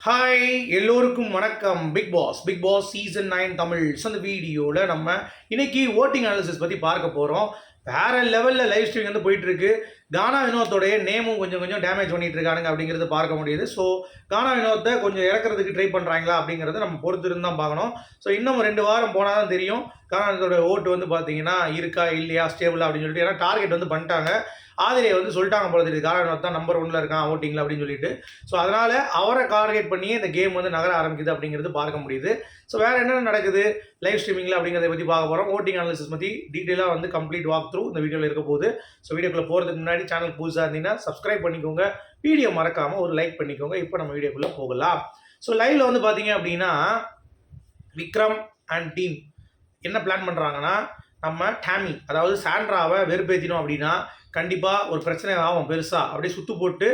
Hi எல்லோருக்கும் வணக்கம். Big Boss Big Boss season nine Tamil அந்த வீடியோவில் நம்ம இன்னைக்கு ஓட்டிங் அனாலிசிஸ் பற்றி பார்க்க போகிறோம் வேற லெவலில் லைவ் ஸ்ட்ரீம் வந்து போயிட்டுருக்கு கானா வினோத்தோடைய நேமும் கொஞ்சம் கொஞ்சம் டேமேஜ் பண்ணிட்டு இருக்கானுங்க அப்படிங்கிறது பார்க்க முடியுது. ஸோ கானா வினோத்தை கொஞ்சம் இறக்குறதுக்கு ட்ரை பண்ணுறாங்களா அப்படிங்கிறத நம்ம பொறுத்திருந்து தான் பார்க்கணும். ஸோ இன்னும் ரெண்டு வாரம் போனால் தான் தெரியும். கானா வினோத்தோட ஓட்டு வந்து பார்த்தீங்கன்னா இருக்கா இல்லையா ஸ்டேபிளா அப்படின்னு சொல்லிட்டு ஏன்னா டார்கெட் வந்து பண்ணிட்டாங்க. ஆதிரியை வந்து சொல்லிட்டாங்க போல தெரியுது. கானா வினோத் தான் நம்பர் ஒன்ல இருக்கான் ஓட்டிங்கில் அப்படின்னு சொல்லிட்டு. ஸோ அதனால் அவரை டார்கெட் பண்ணியே இந்த கேம் வந்து நகர ஆரம்பிக்குது அப்படிங்கிறது பார்க்க முடியுது. ஸோ வேறு என்னென்ன நடக்குது? லைவ் ஸ்ட்ரீமிங்கில் அப்படிங்கிறத பற்றி பார்க்க போகிறோம் ஓட்டிங் அனாலிசிஸ் பற்றி டீட்டெயிலாக வந்து கம்ப்ளீட் வாக் த்ரூ இந்த வீடியோவில் இருக்க போகுது. ஸோ வீடியோக்குள்ளே போகிறதுக்கு முன்னாடி சேனல் புதுசாக இருந்தீங்கன்னா சப்ஸ்கிரைப் பண்ணிக்கோங்க. வீடியோ மறக்காமல் ஒரு லைக் பண்ணிக்கோங்க. இப்போ நம்ம வீடியோக்குள்ளே போகலாம். ஸோ லைவில் வந்து பார்த்தீங்க அப்படின்னா விக்ரம் அண்ட் டீம் என்ன பிளான் பண்ணுறாங்கன்னா நம்ம டேமி அதாவது சாண்ட்ராவை வெறுப்பேற்றினோம் அப்படின்னா கண்டிப்பாக ஒரு பிரச்சனை ஆகும் பெருசாக அப்படியே சுத்து போட்டு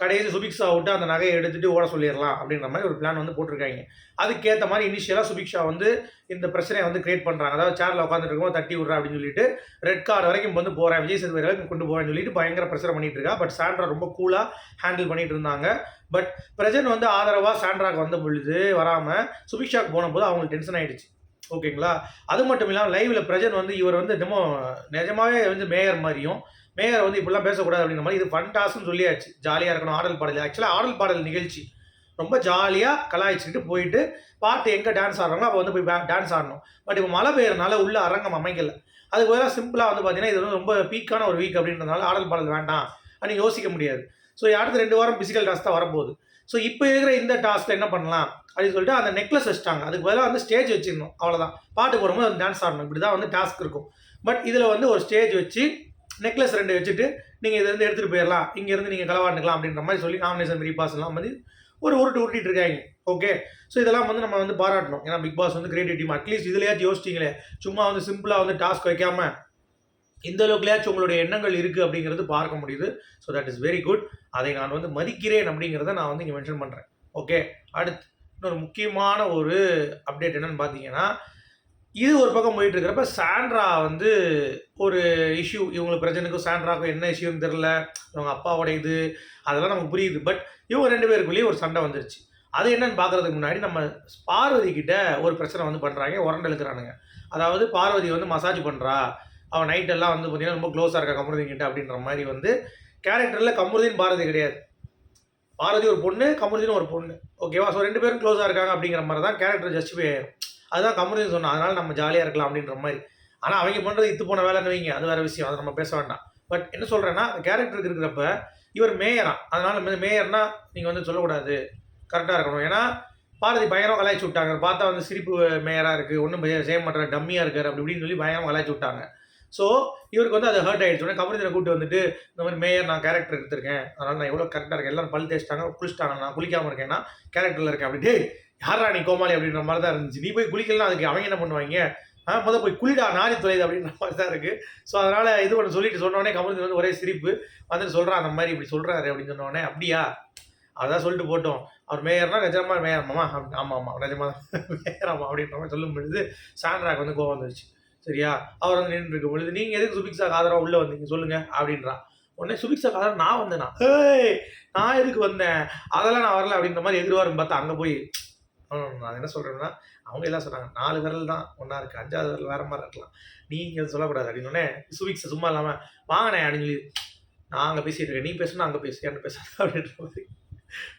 கடைசி சுபிக்ஷா விட்டு அந்த நகையை எடுத்துகிட்டு ஓட சொல்லிடலாம் அப்படின்ற மாதிரி ஒரு பிளான் வந்து போட்டிருக்காங்க. அதுக்கேற்ற மாதிரி இனிஷியலாக சுபிக்ஷா வந்து இந்த பிரச்சனையை வந்து கிரியேட் பண்ணுறாங்க அதாவது சேரில் உட்காந்துட்டு இருக்கோம் தட்டி விட்றா அப்படின்னு சொல்லிட்டு ரெட் கார்டு வரைக்கும் வந்து போகிறேன் விஜய் சேதுபதி வரைக்கும் கொண்டு போகிறேன்னு சொல்லிட்டு பயங்கர பிரச்சனை பண்ணிட்டு இருக்கா. பட் சாண்ட்ரா ரொம்ப கூலாக ஹேண்டில் பண்ணிட்டு இருந்தாங்க. பட் பிரஜன் வந்து ஆதரவாக சாண்ட்ராக்கு வந்த பொழுது வராமல் சுபிக்ஷாக்கு போன போது அவங்களுக்கு டென்ஷன் ஆகிடுச்சு ஓகேங்களா அது மட்டும் இல்லாமல் லைவில் பிரஜன் வந்து இவர் வந்து என்னமோ நிஜமாவே வந்து மேயர் மாதிரியும் மேயர் வந்து இப்படிலாம் பேசக்கூடாது அப்படிங்கிற மாதிரி இது ஃபன் டாஸ்க்னு சொல்லியாச்சு. ஜாலியாக இருக்கணும் ஆடல் பாடல். ஆக்சுவலாக ஆடல் பாடல் நிகழ்ச்சி. ரொம்ப ஜாலியாக கலாய்ச்சிக்கிட்டு போயிட்டு பாட்டு எங்கே டான்ஸ் ஆடுறாங்களோ அப்போ வந்து போய் டான்ஸ் ஆடணும். பட் இப்போ மழை பெய்யறதுனால உள்ள அரங்கம் அமைக்கல. அதுக்கு பதிலாக சிம்பிளாக வந்து பார்த்தீங்கன்னா இது வந்து ரொம்ப பீக்கான ஒரு வீக் அப்படின்றதுனால ஆடல் பாடல் வேண்டாம் அப்படின்னு யோசிக்க முடியாது. ஸோ அடுத்த ரெண்டு வாரம் பிசிக்கல் டாஸ்க் தான் வரப்போகுது. ஸோ இப்போ இருக்கிற இந்த டாஸ்க்கில் என்ன பண்ணலாம்? அப்படின்னு சொல்லிட்டு அந்த நெக்லஸ் வச்சுட்டாங்க. அதுக்கு பதிலாக வந்து ஸ்டேஜ் வச்சிடணும். அவ்வளோதான் பாட்டு போடும்போது அந்த டான்ஸ் ஆடணும். இப்படி தான் வந்து டாஸ்க் இருக்கும். பட் இதில் வந்து ஒரு ஸ்டேஜ் வச்சு நெக்லஸ் ரெண்டு வச்சுட்டு நீங்கள் இதை வந்து எடுத்துகிட்டு போயிடலாம். இங்கேருந்து நீங்கள் களவாண்டுக்கலாம் அப்படின்ற மாதிரி சொல்லி நாமினேஷன் மெரி பாஸ்லாம் வந்து ஒரு உருட்டு உருட்டிட்டு இருக்காங்க. ஓகே ஸோ இதெல்லாம் வந்து நம்ம வந்து பாராட்டணும். ஏன்னா பிக் பாஸ் வந்து கிரியேட்டிவ் டீம் அட்லீஸ்ட் இதுலையாச்சும் யோசிச்சிங்களே. சும்மா வந்து சிம்பிளாக வந்து டாஸ்க் வைக்காம இந்த அளவுக்குலையாச்சும் உங்களுடைய எண்ணங்கள் இருக்குது அப்படிங்கிறது பார்க்க முடியுது. So that is very good அதை நான் வந்து மதிக்கிறேன் அப்படிங்கிறத நான் வந்து இங்கே மென்ஷன் பண்ணுறேன் ஓகே அடுத்து இன்னொரு முக்கியமான ஒரு அப்டேட் என்னன்னு பார்த்தீங்கன்னா இது ஒரு பக்கம் போயிட்டு இருக்கிறப்ப சாண்ட்ரா வந்து ஒரு இஷ்யூ இவங்களுக்கு பிரச்சனைக்கும் சாண்ட்ராக்கும் என்ன இஷ்யூன்னு தெரில இவங்க அப்பாவோட இது அதெல்லாம் நமக்கு புரியுது. பட் இவங்க ரெண்டு பேருக்குள்ளேயே ஒரு சண்டை வந்துருச்சு. அது என்னன்னு பார்க்கறதுக்கு முன்னாடி நம்ம பார்வதி கிட்ட ஒரு பிரச்சனை வந்து பண்ணுறாங்க உரண்டு இழுக்கிறானுங்க. அதாவது பார்வதி வந்து மசாஜ் பண்ணுறா அவன் நைட்டெல்லாம் வந்து பார்த்தீங்கன்னா ரொம்ப க்ளோஸாக இருக்கா கமருதீன் கிட்ட அப்படின்ற மாதிரி வந்து கேரக்டரில் கமருதீன் பாரதி கிடையாது. பாரதி ஒரு பொண்ணு கமருதீன் ஒரு பொண்ணு. ஓகேவா ஸோ ரெண்டு பேரும் க்ளோஸாக இருக்காங்க அப்படிங்கிற மாதிரி தான் கேரக்டர் ஜஸ்டிஃபை ஆயிரும். அதுதான் கமருதீன் சொன்னான் அதனால் நம்ம ஜாலியாக இருக்கலாம் அப்படின்ற மாதிரி. ஆனால் அவங்க பண்ணுறது இத்து போன வேலைன்னு வைங்க அது வேறு விஷயம் அதை நம்ம பேச வேண்டாம். பட் என்ன சொல்கிறேன்னா கேரக்டருக்கு இருக்கிறப்ப இவர் மேயரா அதனால் மேயர்னா நீங்கள் வந்து சொல்லக்கூடாது. கரெக்டாக இருக்கணும். ஏன்னா பாரதி பயங்கரம் கலாய்ச்சி விட்டாங்க. பார்த்தா வந்து சிரிப்பு மேயராக இருக்குது ஒன்றும் செய்ய மாட்டேற டம்மியாக இருக்கார் அப்படி இப்படின்னு சொல்லி பயங்கரம் கலாய்ச்சி விட்டாங்க. ஸோ இவருக்கு வந்து அது ஹர்ட் ஆகிடுச்சு உடனே கமருதீனை கூப்பிட்டு வந்துட்டு இந்த மாதிரி மேயர் நான் கேரக்டர் எடுத்திருக்கேன். அதனால் நான் எவ்வளோ கரெக்டாக இருக்கேன். எல்லாரும் பல் தேய்ச்சிட்டாங்க குளிச்சிட்டாங்க. நான் குளிக்காமல் இருக்கேன்னா கேரக்டரில் இருக்கேன் அப்படி. யாரா நீ கோமாளி அப்படின்ற மாதிரி தான் இருந்துச்சு. நீ போய் குளிக்கலாம் அதுக்கு அவங்க என்ன பண்ணுவாங்க? ஆ முதல் போய் குளிடா நாரி துளையுது அப்படின்ற மாதிரி தான் இருக்குது ஸோ அதனால் இது ஒன்று சொல்லிட்டு சொன்னோடனே கமலிதன் வந்து ஒரே சிரிப்பு. வந்துட்டு சொல்கிறான் அந்த மாதிரி இப்படி சொல்கிறாரு அப்படின்னு சொன்னோடனே அப்படியா? அதான் சொல்லிட்டு போட்டோம். அவர் மேயர்னா நிஜமா மேயரம்மா ஆமாம் ஆமாம் நிஜமா மேயராமா அப்படின்ற மாதிரி சொல்லும் பொழுது சாண்ட்ராக்கு வந்து கோவம் வந்துருச்சு. சரியா? அவர் வந்து நின்று இருக்கும் பொழுது நீங்கள் எதுக்கு சுபிக்ஸாக்கு ஆதரவாக உள்ளே வந்தீங்க? சொல்லுங்க அப்படின்றான் உடனே சுபிக்ஸாக்கு ஆதரவு நான் வந்தேனா? ஏய் நான் எதுக்கு வந்தேன்? அதெல்லாம் நான் வரல அப்படின்ற மாதிரி எதிர்வாருன்னு பார்த்தா அங்கே போய் நான் என்ன சொல்கிறேன்னா அவங்க எல்லாம் சொன்னாங்க நாலு விரல் தான் ஒன்றா இருக்குது அஞ்சாவது விரல் வேறு மாதிரி இருக்கலாம். நீங்கள் சொல்லக்கூடாது அப்படின்னு சுபிக்ஸ் சும்மா இல்லாமல் வாங்கினேன் அப்படின்னு சொல்லி நான் அங்கே பேசிகிட்டு இருக்கேன் நீ பேசணும் அங்கே பேசு என்ன பேசாத அப்படின்ற மாதிரி.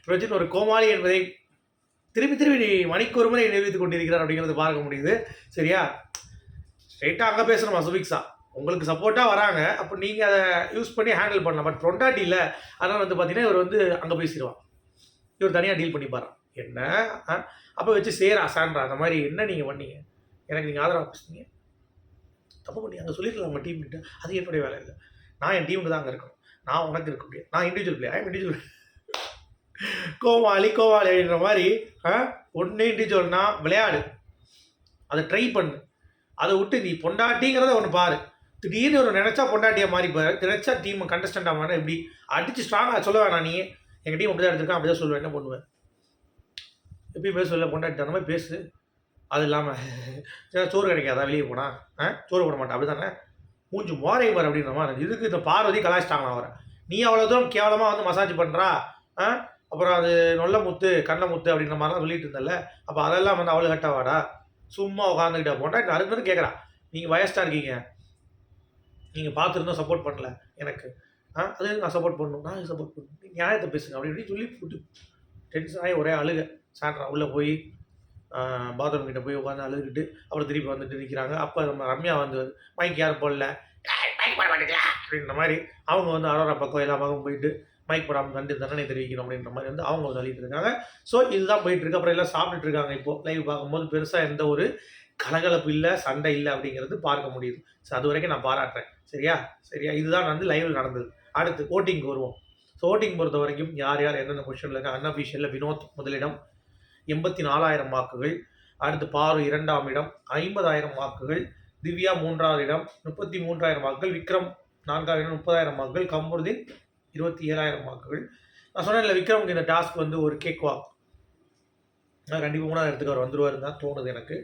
பிரஜன் ஒரு கோமாளி என்பதை திருப்பி திருப்பி மணிக்கு ஒரு முறை நிரூபித்துக் கொண்டிருக்கிறார் அப்படிங்கிறது பார்க்க முடியுது சரியா? ஸ்ட்ரெயிட்டாக அங்கே பேசணுமா சுபிக்ஸா உங்களுக்கு சப்போர்ட்டாக வராங்க. அப்போ நீங்கள் அதை யூஸ் பண்ணி ஹேண்டில் பண்ணலாம். பட் பொண்டாட்டி இல்லை அதனால் வந்து பார்த்தீங்கன்னா இவர் வந்து அங்கே பேசிடுவான். இவர் தனியாக டீல் பண்ணிப்பார் என்ன? அப்போ வச்சு சேரா சான்றா அந்த மாதிரி என்ன நீங்கள் பண்ணீங்க? எனக்கு நீங்கள் ஆதரவாக பேசுனீங்க. தப்பு பண்ணி அங்கே சொல்லிருக்கலாம் உங்கள் டீம் கிட்ட. அது என்னுடைய வேலை இல்லை. நான் என் டீமுக்கு தான் அங்கே இருக்கணும். நான் உனக்கு இருக்க முடியாது. நான் இண்டிவிஜுவல் பிளே ஐம் இண்டிவிஜுவல் கோமாளி கோமாளி அப்படின்ற மாதிரி ஒன்று இண்டிவிஜுவல்னா விளையாடு. அதை ட்ரை பண்ணு. அதை விட்டு நீ பொண்டாட்டிங்கிறத ஒன்று பாரு. திடீர்னு ஒரு நினச்சா பொண்டாட்டியை மாறி பாரு நினச்சா டீம் கண்டஸ்டண்டாக மாற எப்படி? அடித்து ஸ்ட்ராங்காக சொல்ல வேணாம் நீ. எங்கள் டீம் அப்படி தான் எடுத்துருக்கேன் அப்படி தான் சொல்லுவேன். என்ன பண்ணுவேன்? எப்படி பேச சொல்ல பொண்டாட்டி அந்த மாதிரி பேசு. அது இல்லாமல் சோறு கிடைக்காதா? வெளியே போனா? ஆ? சோறு போட மாட்டேன் அப்படி தானே மூஞ்சி மோரை பாரு அப்படின்ற மாதிரி. இதுக்கு இந்த பார்வதி கலாய்ச்சிட்டாங்களா அவரை. நீ அவ்வளோ தூரம் கேவலமாக வந்து மசாஜ் பண்ணுறா ஆ? அப்புறம் அது நொல்ல முத்து கண்ணை முத்து அப்படின்ற மாதிரிலாம் சொல்லிட்டு இருந்தல அப்போ அதெல்லாம் வந்து அவ்வளோ கட்டாவாடா சும்மா உட்காந்துக்கிட்ட போட்டா நிறைய பேர் கேட்குறா நீங்கள் வயஸ்டாக இருக்கீங்க. நீங்கள் பார்த்துருந்தோம் சப்போர்ட் பண்ணல எனக்கு. ஆ அது நான் சப்போர்ட் பண்ணணும்? நான் சப்போர்ட் பண்ணணும்? நியாயத்தை பேசுங்க அப்படி இப்படி சொல்லி போட்டு டென்ஷன் ஆகி ஒரே அழுக. சாண்ட்ரா உள்ளே போய் பாத்ரூம் கிட்ட போய் உட்காந்து அழுதுகிட்டு அப்புறம் திருப்பி வந்துட்டு நிற்கிறாங்க அப்போ நம்ம ரம்யா வந்து மைக் யாரும் போடல. மைக் போட மாட்டேங்களா அப்படின்ற மாதிரி அவங்க வந்து அரோரா பக்கம் எல்லா பக்கம் போயிட்டு மைக் போடாமல் கண்டு தண்டனை தெரிவிக்கணும் அப்படின்ற மாதிரி வந்து அவங்க சொல்லிட்டு இருக்காங்க. ஸோ இதுதான் போயிட்டு இருக்கு அப்புறம் எல்லாம் சாப்பிட்டுட்டு இருக்காங்க. இப்போ லைவ் பார்க்கும்போது பெருசாக எந்த ஒரு கலகலப்பு இல்லை சண்டை இல்லை அப்படிங்கிறது பார்க்க முடியுது. ஸோ அது வரைக்கும் நான் பாராட்டுறேன். சரியா? சரியா? இதுதான் வந்து லைவில் நடந்தது. அடுத்து ஓட்டிங் வருவோம். ஸோ ஓட்டிங் பொறுத்த வரைக்கும் யார் யார் எந்தெந்த கொஷனில் இருக்காங்க? அன்அஃபிஷியலில் வினோத் முதலிடம் எண்பத்தி நாலாயிரம் வாக்குகள். அடுத்து பாரு இரண்டாம் இடம் ஐம்பதாயிரம் வாக்குகள். திவ்யா மூன்றாவது இடம் முப்பத்தி மூன்றாயிரம் வாக்குகள். விக்ரம் நான்காவது இடம் முப்பதாயிரம் வாக்குகள். கமருதீன் இருபத்தி ஏழாயிரம் வாக்குகள். நான் சொன்னேன் விக்ரமுக்கு இந்த டாஸ்க் வந்து ஒரு கேக் வாக் கண்டிப்பாக மூணாவது இடத்துக்கு அவர் வந்துருவாருன்னு தான் தோணுது எனக்கு.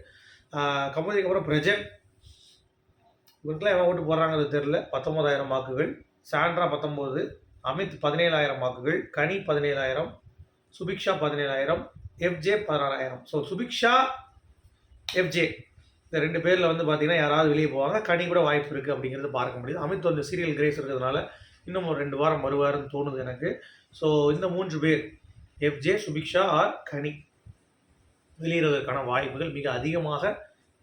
கமருதீனுக்கு அப்புறம் பிரஜன் இவருக்குலாம் எவன் ஓட்டு போடுறாங்கிறது தெரில பத்தொம்போதாயிரம் வாக்குகள். சாண்ட்ரா பத்தொம்போது அமித் பதினேழாயிரம் வாக்குகள் கனி பதினேழாயிரம் சுபிக்ஷா பதினேழாயிரம் எஃப்ஜே பதினாறாயிரம். ஸோ சுபிக்ஷா எஃப்ஜே இந்த ரெண்டு பேரில் வந்து பார்த்தீங்கன்னா யாராவது வெளியே போவாங்க. கனி கூட வாய்ப்பு இருக்குது அப்படிங்கிறது பார்க்க முடியுது. அமித் வந்து சீரியல் கிரேஸ் இருக்கிறதுனால இன்னும் ஒரு ரெண்டு வாரம் வருவாருன்னு தோணுது எனக்கு. ஸோ இந்த மூன்று பேர் எஃப்ஜே சுபிக்ஷா ஆர் கனி வெளியேறுவதற்கான வாய்ப்புகள் மிக அதிகமாக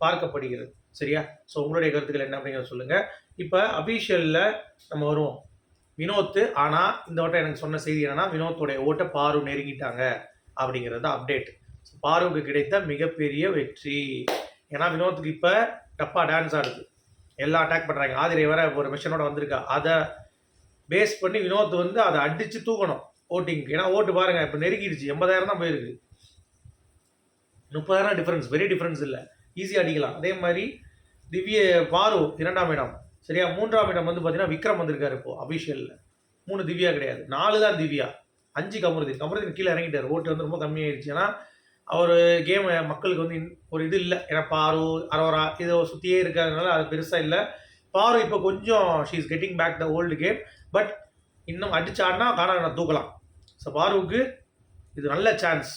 பார்க்கப்படுகிறது. சரியா? ஸோ உங்களுடைய கருத்துக்கள் என்ன அப்படிங்கிறத சொல்லுங்கள் இப்போ அபிஷியலில் நம்ம வருவோம். வினோத்து ஆனால் இந்த வட்டம் எனக்கு சொன்ன செய்தி என்னென்னா வினோத்துடைய ஓட்டை பாரு நெருங்கிட்டாங்க அப்படிங்கிறது தான் அப்டேட் பாருவுக்கு கிடைத்த மிகப்பெரிய வெற்றி. ஏன்னா வினோத்துக்கு இப்போ டப்பா டான்ஸ் ஆடுது. எல்லாம் அட்டாக் பண்ணுறாங்க ஆதிரை வர ஒரு மிஷனோட வந்திருக்கா. அதை பேஸ் பண்ணி வினோத் வந்து அதை அடித்து தூக்கணும். ஓட்டிங்க்கு ஏன்னா ஓட்டு பாருங்க இப்போ நெருங்கிடுச்சு எண்பதாயிரம் தான் போயிருக்கு. முப்பதாயிரம் டிஃப்ரென்ஸ் வெரி டிஃப்ரென்ஸ் இல்லை. ஈஸியாக அடிக்கலாம். அதே மாதிரி திவ்ய பாரு இரண்டாம் இடம். சரியா? மூன்றாம் இடம் வந்து பார்த்தீங்கன்னா விக்ரம் வந்திருக்காரு இப்போ அபிஷியலில் மூணு திவ்யா கிடையாது. நாலு தான் திவ்யா. அஞ்சு கமருதீன். கமருதீன் கீழே இறங்கிட்டார். ஓட்டு வந்து ரொம்ப கம்மியாயிடுச்சு ஏன்னா அவர் கேம் மக்களுக்கு வந்து இன்- ஒரு இது இல்லை. ஏன்னா பாரு அரோரா இதை சுற்றியே இருக்கிறதுனால அது பெருசாக இல்லை. பாரு இப்போ கொஞ்சம் she is getting back the old game but இன்னும் அடிச்சாடினா காணா தூக்கலாம். ஸோ பாருவுக்கு இது நல்ல சான்ஸ்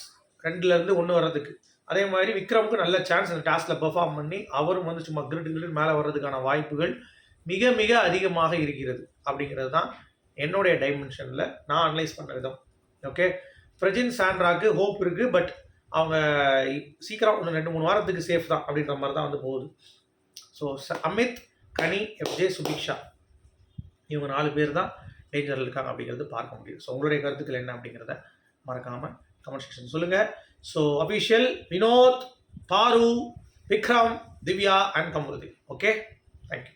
ரெண்டுலேருந்து ஒன்று வர்றதுக்கு. அதே மாதிரி விக்ரமுக்கு நல்ல சான்ஸ் இந்த டாஸ்கில் பெர்ஃபார்ம் பண்ணி அவரும் வந்து சும்மா கிரிட்டு கிரிட்டு மேலே வர்றதுக்கான வாய்ப்புகள் மிக மிக அதிகமாக இருக்கிறது. அப்படிங்கிறது தான் என்னுடைய டைமென்ஷனில் நான் அனலைஸ் பண்ண விதம். ஓகே பிரஜின் சாண்ட்ராக்கு ஹோப் இருக்குது பட் அவங்க சீக்கிரம் இன்னும் ரெண்டு மூணு வாரத்துக்கு சேஃப் தான் அப்படின்ற மாதிரி தான் வந்து போகுது. ஸோ அமித் கனி எஃப்ஜே சுபிக்ஷா. இவங்க நாலு பேர் தான் டேஞ்சரில் இருக்காங்க அப்படிங்கிறது பார்க்க முடியும் ஸோ உங்களுடைய கருத்துக்கள் என்ன அப்படிங்கிறத மறக்காமல் கமெண்ட் செக்ஷன் சொல்லுங்கள் so official Vinoth Paaru Vikram Divya and Kamaruddin okay thank you